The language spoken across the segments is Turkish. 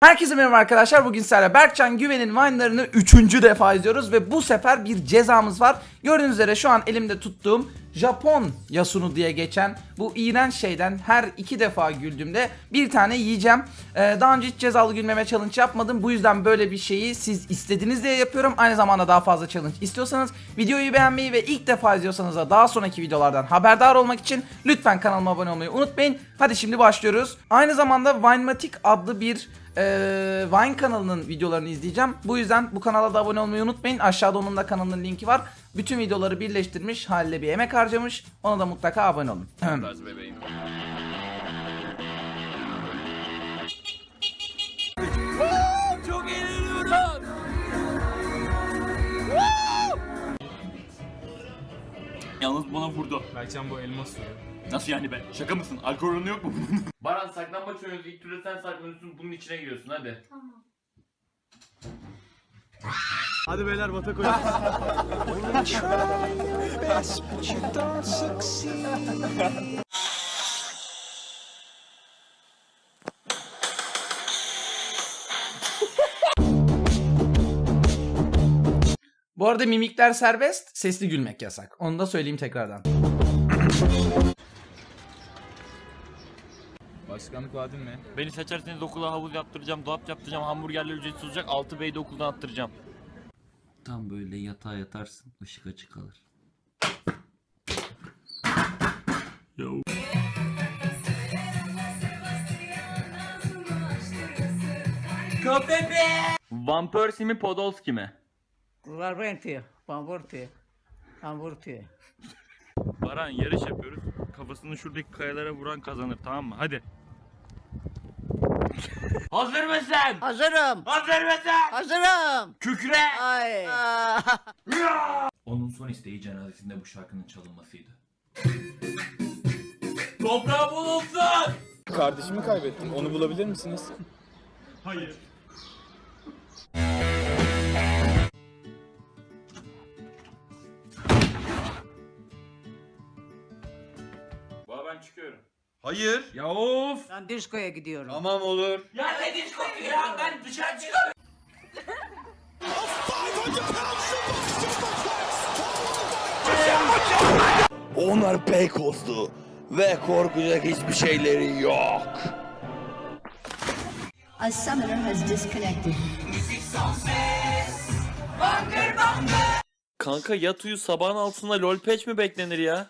Herkese merhaba arkadaşlar. Bugün sizlerle Berkcan Güven'in Vine'larını 3. defa izliyoruz ve bu sefer bir cezamız var. Gördüğünüz üzere şu an elimde tuttuğum Japon Yasunu diye geçen bu iğrenç şeyden her iki defa güldüğümde bir tane yiyeceğim. Ee, daha önce hiç cezalı gülmeme challenge yapmadım. Bu yüzden böyle bir şeyi siz istediniz diye yapıyorum. Aynı zamanda daha fazla challenge istiyorsanız videoyu beğenmeyi ve ilk defa izliyorsanız da daha sonraki videolardan haberdar olmak için lütfen kanalıma abone olmayı unutmayın. Hadi şimdi başlıyoruz. Aynı zamanda Vinematic adlı bir ee, Vine kanalının videolarını izleyeceğim. Bu yüzden bu kanala da abone olmayı unutmayın. Aşağıda onun da kanalının linki var. Bütün videoları birleştirmiş, haliyle bir emek harcamış. Ona da mutlaka abone olun. Çok eğleniyorum. Yalnız bana vurdu. Berkcan bu elma suyu. Nasıl yani be? Şaka mısın? Alkol oranı yok mu bunun? Baran saklambaç oynuyoruz. İlk turda sen saklanıyorsun. Bunun içine giriyorsun hadi. Hadi beyler batak oyun. Bu arada mimikler serbest, sesli gülmek yasak. Onu da söyleyeyim tekrardan. Başkanlık vaadin ne? Beni seçerseniz okula havuz yaptıracağım, dolap yaptıracağım, hamburgerler ücretsiz olacak, 6 B'yi de okuldan attıracağım. Tam böyle yatağa yatarsın, ışık açık kalır. Van Persie mi Podolski mi? Varventi, Vanvorti, Vanvorti. Baran yarış yapıyoruz. Kafasını şuradaki kayalara vuran kazanır tamam mı? Hadi. Hazır mısın? Hazırım, Hazır mısın? hazırım. Kükre! Ay. Onun son isteği cenazesinde bu şarkının çalınmasıydı. Toprağı bulunsun! Kardeşimi kaybettim. Onu bulabilir misiniz? Hayır. Hayır. Ya of. Ben diskoya gidiyorum. Tamam olur. Ya ne diskosu ya ben dışarı çıkıyorum. Onlar Beykozlu ve korkacak hiçbir şeyleri yok. A summoner has disconnected. Kanka yat uyu sabahın altında lol patch mi beklenir ya?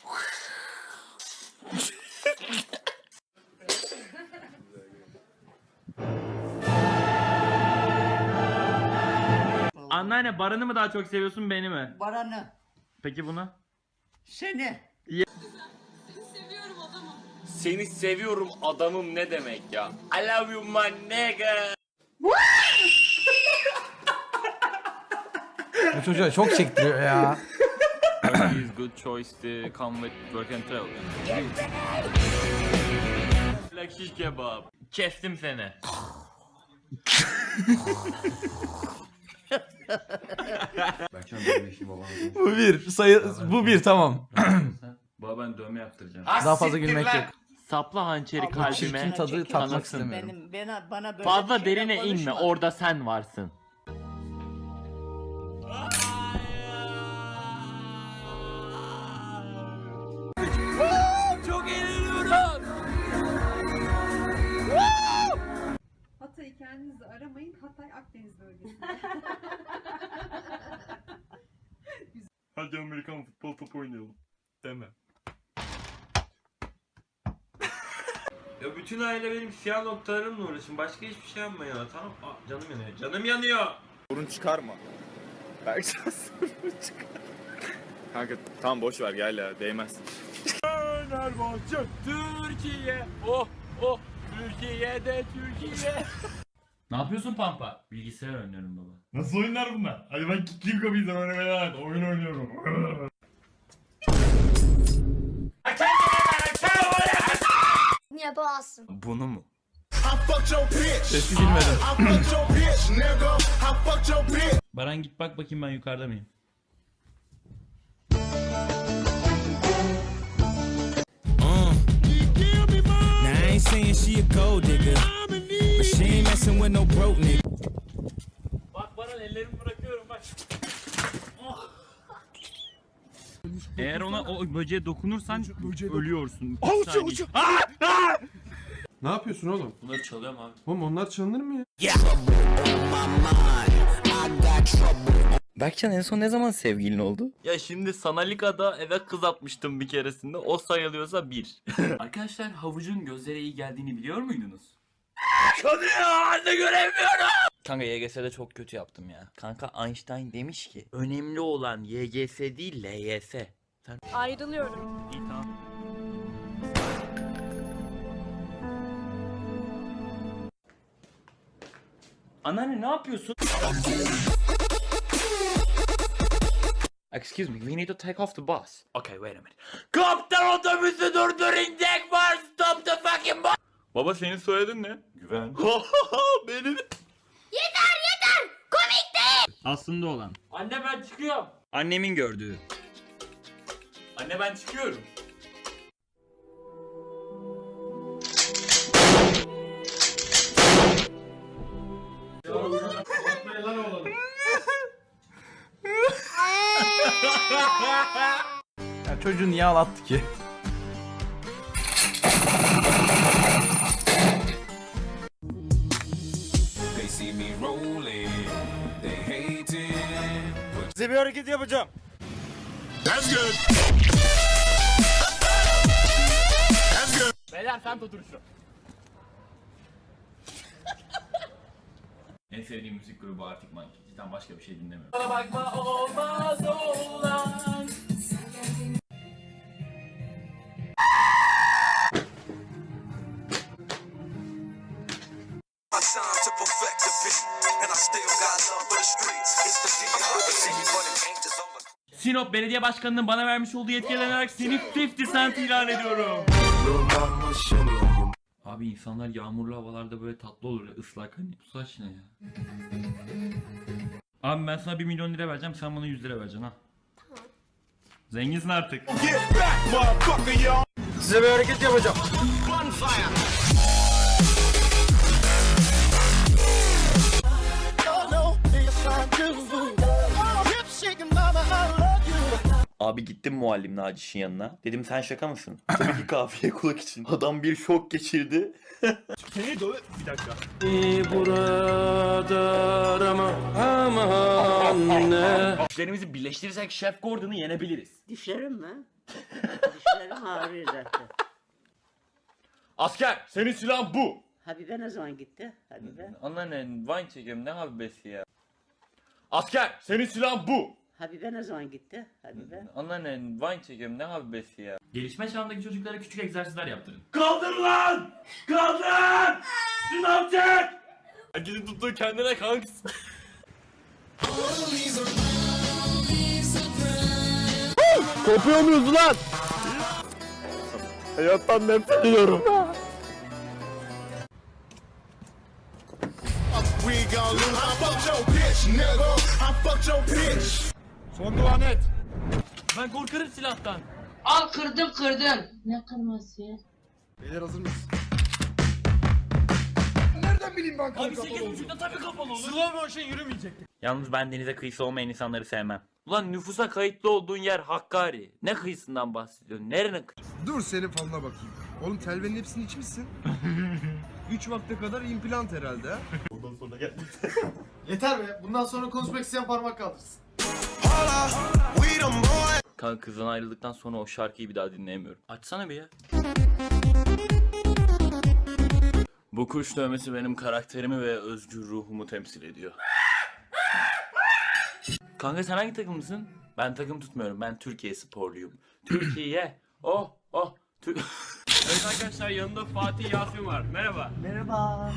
Anneanne Baran'ı mı daha çok seviyorsun beni mi? Baranı, Peki bunu? seni. Seni seviyorum adamım ne demek ya? I love you my nigga. Bu çocuğa çok çektiriyor ya. is good choice to come with work and travel. Like shish kebap. Kestim seni. Berkcan. Bu bir, sayı, bu bir tamam. Baba ben dövme yaptıracağım. Daha fazla gülmek yok. Sapla hançeri kalbime. çirkin tadı Çekil. tatmak Anasını. istemiyorum. Benim, bana, bana böyle Fazla şeyler derine inme. konuşma. Orada sen varsın. Hatay'ı kendiniz aramayın. Hatay Akdeniz Aile benim siyah noktalarımla uğraşın. Başka hiçbir şey yapma ya. Tamam. Aa, canım yanıyor. Canım yanıyor. Sorun çıkarma. Berkcan sorun çıkar. Kanka tamam boş ver gel ya değmez. Fenerbahçe Türkiye. Oh oh Türkiye'de Türkiye. ne yapıyorsun Pampa? Bilgisayar oynuyorum baba. Nasıl oyunlar bunlar? Hadi ben kilitliyim kapıyı oynamaya devam et. Oyun oynuyorum. Yapamazsın. Bunu mu? Sesli gülmedim. Baran git bak bakayım ben yukarıda mıyım? Now I ain't saying she a gold digger, but she ain't messing with no broke nigga. Bak Baran ellerimi bırakıyorum bak. Eğer ona o böceğe dokunursan ölüyorsun. Uçu Ne yapıyorsun oğlum? Bunları çalıyorum abi. Oğlum onlar çalınır mı ya? Berkcan en son ne zaman sevgilin oldu? Ya şimdi Sanalika'da eve kız atmıştım bir keresinde. O sayılıyorsa bir. Arkadaşlar havucun gözlere iyi geldiğini biliyor muydunuz? Kanka YGS'de çok kötü yaptım ya. Kanka Einstein demiş ki önemli olan YGS değil LYS. Ayrılıyorum. İyi tamam. Anneanne ne yapıyorsun? Excuse me, we need to take off the bus. Okay, wait a minute. Kaptan otobüsü durdurun Jack var. Stop the fucking bus. Baba senin soyadın ne? Güven. Benim. Aslında olan. Anne ben çıkıyorum. Annemin gördüğü. Anne ben çıkıyorum. Ya çocuğu niye ağlattı ki? Size bir hareket yapacağım. Beyler sen otur şu. En sevdiğim müzik grubu Arctic Monkey. Cidden başka bir şey dinlemiyorum. Sinop Belediye Başkanı'nın bana vermiş olduğu yetkiye dayanarak seni 50 Cent ilan ediyorum. Abi insanlar yağmurlu havalarda böyle tatlı olur ya ıslak hani. Bu saç ne ya? Abi ben sana 1 milyon lira vereceğim sen bana 100 lira vereceksin ha. Zenginsin artık. Size bir hareket yapacağım. Abi gittim muallim Naciş'in yanına. Dedim sen şaka mısın? Tabii ki kafiye kulak için. Adam bir şok geçirdi. Seni dolu... Bir dakika. Güçlerimizi birleştirirsek Şef Gordon'u yenebiliriz. Dişlerim mi? Dişlerim ağrıyor zaten. Asker senin silahın bu. Habibe ne zaman gitti? Habibe. Anneanne Vine çekiyorum ne habibesi ya. Asker senin silahın bu. Habibe ne zaman gitti? Habibe. Anneanne Vine çekiyorum ne habibesi ya. Gelişme çağındaki çocuklara küçük egzersizler yaptırın. Kaldır lan! Kaldır! Sınav çek! Gidin tuttuğu kendine kanks. Kopuyor muyuz lan? Hayattan nefret ediyorum. Son duan et. Ben korkarım silahtan. Al kırdım kırdım. Ne kırması ya? Beyler hazır mıyız? Abi 8.30'da tabii kapalı olur. Slow motion yürümeyecektik. Yalnız ben denize kıyısı olmayan insanları sevmem. Ulan nüfusa kayıtlı olduğun yer Hakkari. Ne kıyısından bahsediyorsun? Nerenin kıyısı? Dur senin falına bakayım. Oğlum telvenin hepsini içmişsin. 3 vakte kadar implant herhalde ha? Yeter be. Bundan sonra konuşmak isteyen parmak kaldırsın. Kanka kızdan ayrıldıktan sonra o şarkıyı bir daha dinleyemiyorum. Açsana bir ya. Bu kuş dövmesi benim karakterimi ve özgür ruhumu temsil ediyor. Kanka sen hangi takımlısın? Ben takım tutmuyorum. Ben Türkiye sporluyum. Türkiye. Oh oh. Tür- Evet arkadaşlar yanında Fatih Yasin var. Merhaba. Merhaba.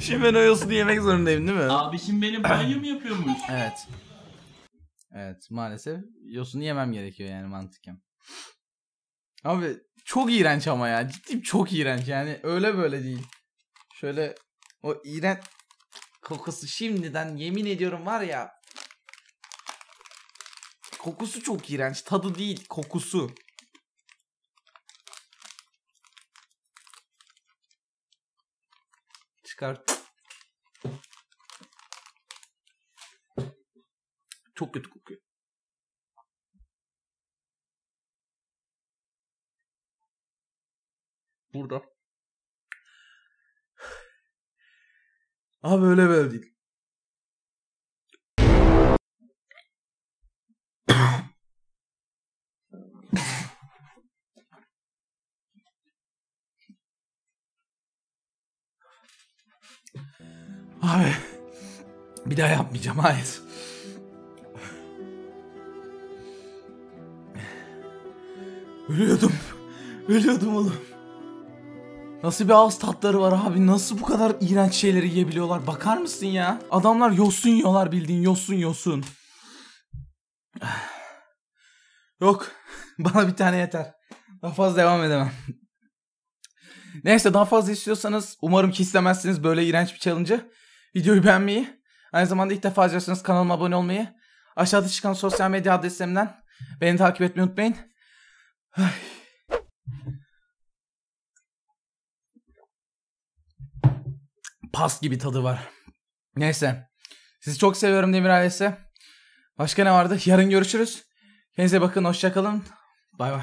Şimdi ben o yosunu yemek zorundayım değil mi? Abi şimdi benim banyo mu yapıyormuş? Evet. Evet maalesef yosunu yemem gerekiyor yani mantıken. Abi çok iğrenç ama ya. Ciddi çok iğrenç yani öyle böyle değil. Şöyle o iğrenç kokusu şimdiden yemin ediyorum var ya. Kokusu çok iğrenç. Tadı değil kokusu. çıkar. Çok kötü kokuyor. Burada. Abi öyle böyle değil. Abi bir daha yapmayacağım hayır. Ölüyordum. Ölüyordum oğlum. Nasıl bir ağız tatları var abi? Nasıl bu kadar iğrenç şeyleri yiyebiliyorlar? Bakar mısın ya? Adamlar yosun yiyorlar bildiğin yosun yosun. Yok. Bana bir tane yeter. Daha fazla devam edemem. Neyse daha fazla istiyorsanız umarım ki istemezsiniz böyle iğrenç bir challenge'ı. Videoyu beğenmeyi, aynı zamanda ilk defa izliyorsanız kanalıma abone olmayı, aşağıda çıkan sosyal medya adreslerimden beni takip etmeyi unutmayın. Pas gibi tadı var. Neyse. Sizi çok seviyorum Demir ailesi. Başka ne vardı? Yarın görüşürüz. Kendinize bakın. Hoşçakalın. Bay bay.